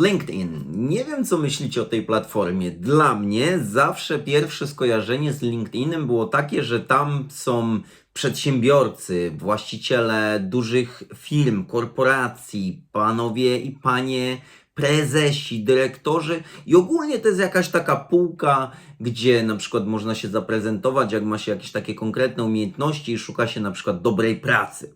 LinkedIn. Nie wiem, co myślicie o tej platformie. Dla mnie zawsze pierwsze skojarzenie z LinkedInem było takie, że tam są przedsiębiorcy, właściciele dużych firm, korporacji, panowie i panie prezesi, dyrektorzy i ogólnie to jest jakaś taka półka, gdzie na przykład można się zaprezentować, jak ma się jakieś takie konkretne umiejętności i szuka się na przykład dobrej pracy.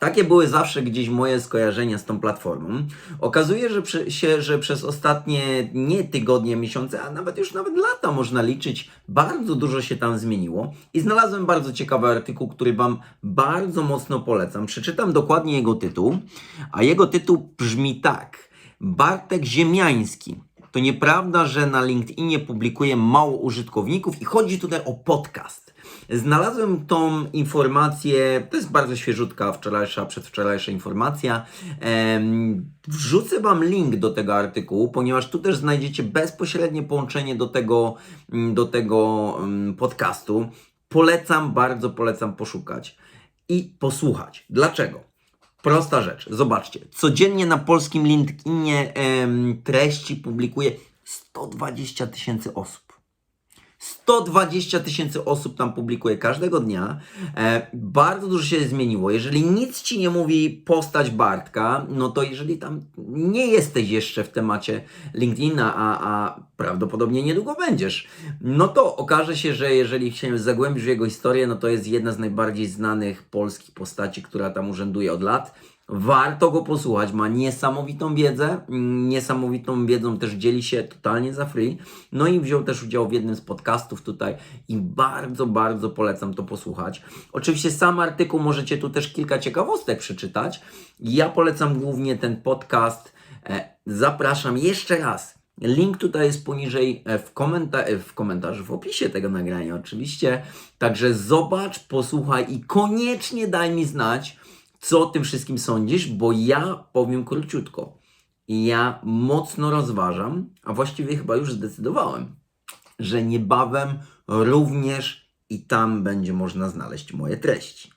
Takie były zawsze gdzieś moje skojarzenia z tą platformą. Okazuje że się, że przez ostatnie nie tygodnie, miesiące, a nawet już nawet lata można liczyć, bardzo dużo się tam zmieniło i znalazłem bardzo ciekawy artykuł, który Wam bardzo mocno polecam. Przeczytam dokładnie jego tytuł, a jego tytuł brzmi tak. Bartek Ziemiański. To nieprawda, że na LinkedInie publikuje mało użytkowników i chodzi tutaj o podcast. Znalazłem tą informację, to jest bardzo świeżutka, wczorajsza, przedwczorajsza informacja. Wrzucę Wam link do tego artykułu, ponieważ tu też znajdziecie bezpośrednie połączenie do tego, mm, do tego mm, podcastu. Polecam, bardzo polecam poszukać i posłuchać. Dlaczego? Prosta rzecz, zobaczcie. Codziennie na polskim LinkedInie em, treści publikuje 120 tysięcy osób. 120 tysięcy osób tam publikuje każdego dnia. E, bardzo dużo się zmieniło. Jeżeli nic ci nie mówi postać Bartka, no to jeżeli tam nie jesteś jeszcze w temacie LinkedIna, a, a prawdopodobnie niedługo będziesz, no to okaże się, że jeżeli się zagłębisz w jego historię, no to jest jedna z najbardziej znanych polskich postaci, która tam urzęduje od lat. Warto go posłuchać, ma niesamowitą wiedzę, niesamowitą wiedzą też dzieli się totalnie za free. No i wziął też udział w jednym z podcastów tutaj i bardzo, bardzo polecam to posłuchać. Oczywiście sam artykuł możecie tu też kilka ciekawostek przeczytać. Ja polecam głównie ten podcast. E, Zapraszam jeszcze raz. Link tutaj jest poniżej e, w, komenta- e, w komentarzu, w opisie tego nagrania oczywiście. Także zobacz, posłuchaj i koniecznie daj mi znać, co o tym wszystkim sądzisz, bo ja powiem króciutko. Ja mocno rozważam, a właściwie chyba już zdecydowałem, że niebawem również i tam będzie można znaleźć moje treści.